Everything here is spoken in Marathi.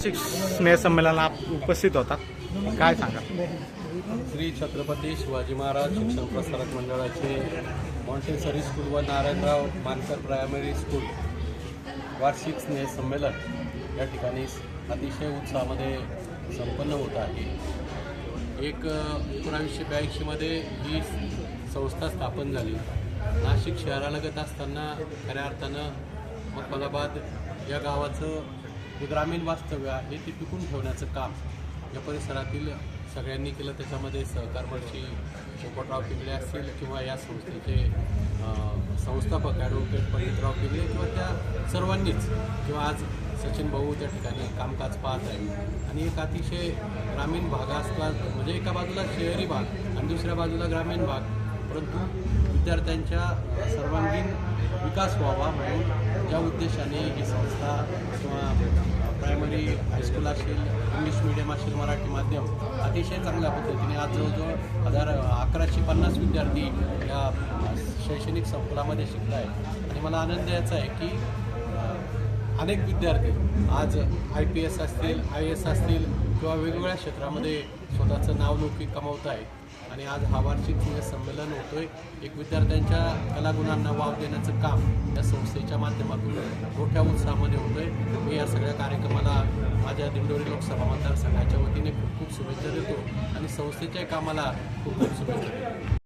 वार्षिक स्नेहसंमेलनात उपस्थित होतात काय सांगा श्री छत्रपती शिवाजी महाराज शिक्षण प्रसारक मंडळाचे मॉन्टेसरी स्कूल व नारायणराव मानकर प्रायमरी स्कूल वार्षिक स्नेहसंमेलन या ठिकाणी अतिशय उत्साहामध्ये संपन्न होत आहे. एक एकोणावीसशे ब्याऐंशीमध्ये ही संस्था स्थापन झाली. नाशिक शहरालगत असताना खऱ्या अर्थानं मकबलाबाद या गावाचं जे ग्रामीण वास्तव्य आहे ते टिकून ठेवण्याचं काम या परिसरातील सगळ्यांनी केलं. त्याच्यामध्ये सहकार वर्षी पोपटराव पिंगळे असतील किंवा या संस्थेचे संस्थापक ॲडव्होकेट पंडितराव पिंगळे किंवा त्या सर्वांनीच किंवा आज सचिन भाऊ त्या ठिकाणी कामकाज पाहत आहे आणि एक अतिशय ग्रामीण भाग असला म्हणजे एका बाजूला शहरी भाग आणि दुसऱ्या बाजूला ग्रामीण भाग परंतु विद्यार्थ्यांच्या सर्वांना विकास व्हावा म्हणून ज्या उद्देशाने ही संस्था किंवा प्रायमरी हायस्कूल असेल इंग्लिश मिडियम असेल मराठी माध्यम अतिशय चांगल्या पद्धतीने आज जवळजवळ हजार अकराशे पन्नास विद्यार्थी या शैक्षणिक संकुलामध्ये शिकत आहेत आणि मला आनंद याचा आहे की अनेक विद्यार्थी आज आय पी एस असतील आय एस असतील किंवा वेगवेगळ्या क्षेत्रामध्ये स्वतःचं नावलौकिक कमावत आहेत. आणि आज हा वार्षिक संमेलन संमेलन होतोय. एक विद्यार्थ्यांच्या कलागुणांना वाव देण्याचं काम या संस्थेच्या माध्यमातून मोठ्या उत्साहामध्ये आहे मी या सगळ्या कार्यक्रमाला माझ्या दिंडोरी लोकसभा मतदारसंघाच्या वतीने खूप खूप शुभेच्छा देतो. आणि संस्थेच्या कामाला खूप खूप शुभेच्छा देतो.